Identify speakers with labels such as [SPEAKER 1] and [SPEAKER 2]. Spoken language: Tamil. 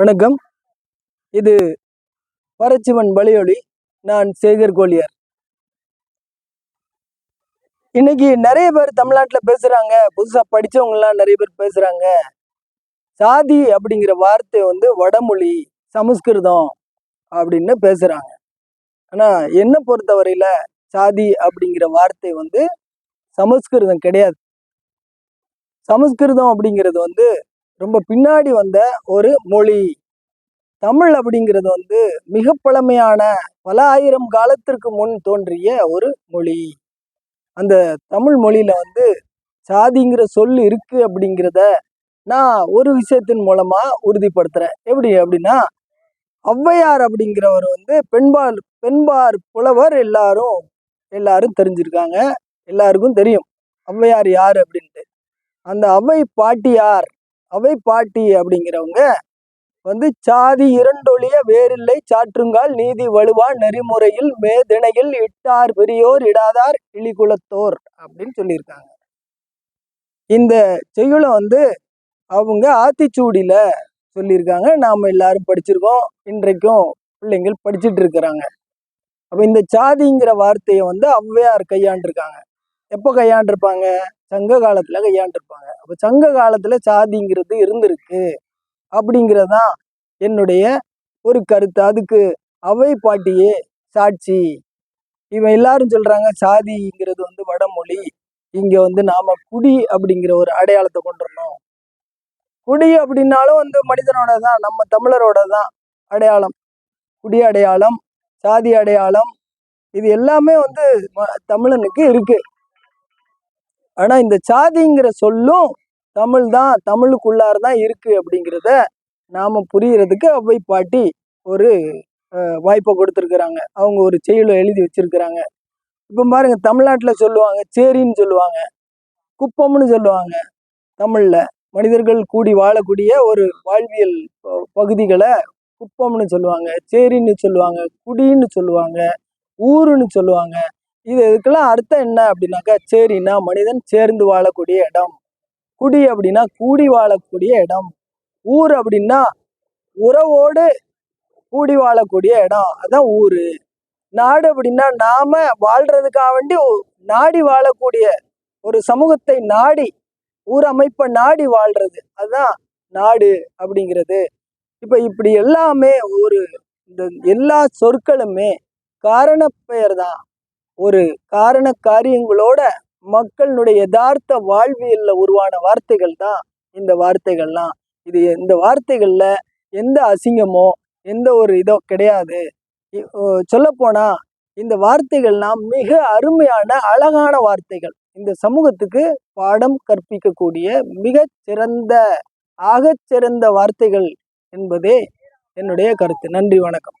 [SPEAKER 1] வணக்கம் இது பரச்சிவன் வலியொலி நான் சேகர் கோலியார் இன்னைக்கு நிறைய பேர் தமிழ்நாட்டில் பேசுகிறாங்க புதுசாக படித்தவங்களாம் நிறைய பேர் பேசுகிறாங்க சாதி அப்படிங்கிற வார்த்தை வந்து வடமொழி சமஸ்கிருதம் அப்படின்னு பேசுகிறாங்க ஆனால் என்னை பொறுத்தவரையில் சாதி அப்படிங்கிற வார்த்தை வந்து சமஸ்கிருதம் கிடையாது சமஸ்கிருதம் அப்படிங்கிறது வந்து ரொம்ப பின்னாடி வந்த ஒரு மொழி தமிழ் அப்படிங்கிறது வந்து மிக பழமையான பல ஆயிரம் காலத்திற்கு முன் தோன்றிய ஒரு மொழி அந்த தமிழ் மொழியில வந்து சாதிங்கிற சொல் இருக்கு அப்படிங்கிறத நான் ஒரு விஷயத்தின் மூலமா உறுதிப்படுத்துறேன் எப்படி அப்படின்னா ஔவையார் அப்படிங்கிறவர் வந்து பெண்பால் பெண்பார் புலவர் எல்லாரும் எல்லாரும் தெரிஞ்சிருக்காங்க எல்லாருக்கும் தெரியும் ஔவையார் யார் அப்படின்ட்டு அந்த ஔவை பாட்டியார் அவை பாட்டி அப்படிங்கிறவங்க வந்து சாதி இரண்டொழிய வேறில்லை சாற்றுங்கால் நீதி வலுவா நெறிமுறையில் தினையில் இட்டார் பெரியோர் இடாதார் இழிகுலத்தோர் அப்படின்னு சொல்லியிருக்காங்க இந்த செய்யுளை வந்து அவங்க ஆத்திச்சூடியில் சொல்லியிருக்காங்க நாம் எல்லாரும் படிச்சிருக்கோம் இன்றைக்கும் பிள்ளைங்கள் படிச்சுட்டு இருக்கிறாங்க அப்போ இந்த சாதிங்கிற வார்த்தையை வந்து அவ்வையார் கையாண்டிருக்காங்க எப்போ கையாண்டிருப்பாங்க சங்க காலத்தில் கையாண்டிருப்பாங்க அப்போ சங்க காலத்தில் சாதிங்கிறது இருந்திருக்கு அப்படிங்கிறதான் என்னுடைய ஒரு கருத்து அதுக்கு அவை பாட்டியே சாட்சி இவன் எல்லாரும் சொல்கிறாங்க சாதிங்கிறது வந்து வடமொழி இங்கே வந்து நாம் குடி அப்படிங்கிற ஒரு அடையாளத்தை கொண்டுடணும் குடி அப்படின்னாலும் வந்து மனிதனோட தான் நம்ம தமிழரோட தான் அடையாளம் குடி அடையாளம் சாதி அடையாளம் இது எல்லாமே வந்து தமிழனுக்கு இருக்குது ஆனால் இந்த சாதிங்கிற சொல்லும் தமிழ் தான் தமிழுக்குள்ளார தான் இருக்குது அப்படிங்கிறத நாம் புரிகிறதுக்கு அவ்வை பாட்டி ஒரு வாய்ப்பை கொடுத்துருக்குறாங்க அவங்க ஒரு செயலை எழுதி வச்சிருக்கிறாங்க இப்போ பாருங்கள் தமிழ்நாட்டில் சொல்லுவாங்க சேரின்னு சொல்லுவாங்க குப்பம்னு சொல்லுவாங்க தமிழில் மனிதர்கள் கூடி வாழக்கூடிய ஒரு வாழ்வியல் பகுதிகளை குப்பம்னு சொல்லுவாங்க சேரின்னு சொல்லுவாங்க குடின்னு சொல்லுவாங்க ஊருன்னு சொல்லுவாங்க இது இதுக்கெல்லாம் அர்த்தம் என்ன அப்படின்னாக்கா சேரின்னா மனிதன் சேர்ந்து வாழக்கூடிய இடம் குடி அப்படின்னா கூடி வாழக்கூடிய இடம் ஊர் அப்படின்னா உறவோடு கூடி வாழக்கூடிய இடம் அதான் ஊர் நாடு அப்படின்னா நாம வாழ்றதுக்காக வேண்டி நாடி வாழக்கூடிய ஒரு சமூகத்தை நாடி ஊர் அமைப்பை நாடி வாழ்றது அதுதான் நாடு அப்படிங்கிறது இப்போ இப்படி எல்லாமே ஒரு இந்த எல்லா சொற்களுமே காரணப்பெயர் தான் ஒரு காரண காரியங்களோட மக்களுடைய யதார்த்த வாழ்வியல்ல உருவான வார்த்தைகள் தான் இந்த வார்த்தைகள்லாம் இது இந்த வார்த்தைகள்ல எந்த அசிங்கமோ எந்த ஒரு இதோ கிடையாது சொல்லப்போனா இந்த வார்த்தைகள்லாம் மிக அருமையான அழகான வார்த்தைகள் இந்த சமூகத்துக்கு பாடம் கற்பிக்கக்கூடிய மிக சிறந்த ஆகச்சிறந்த வார்த்தைகள் என்பதே என்னுடைய கருத்து நன்றி வணக்கம்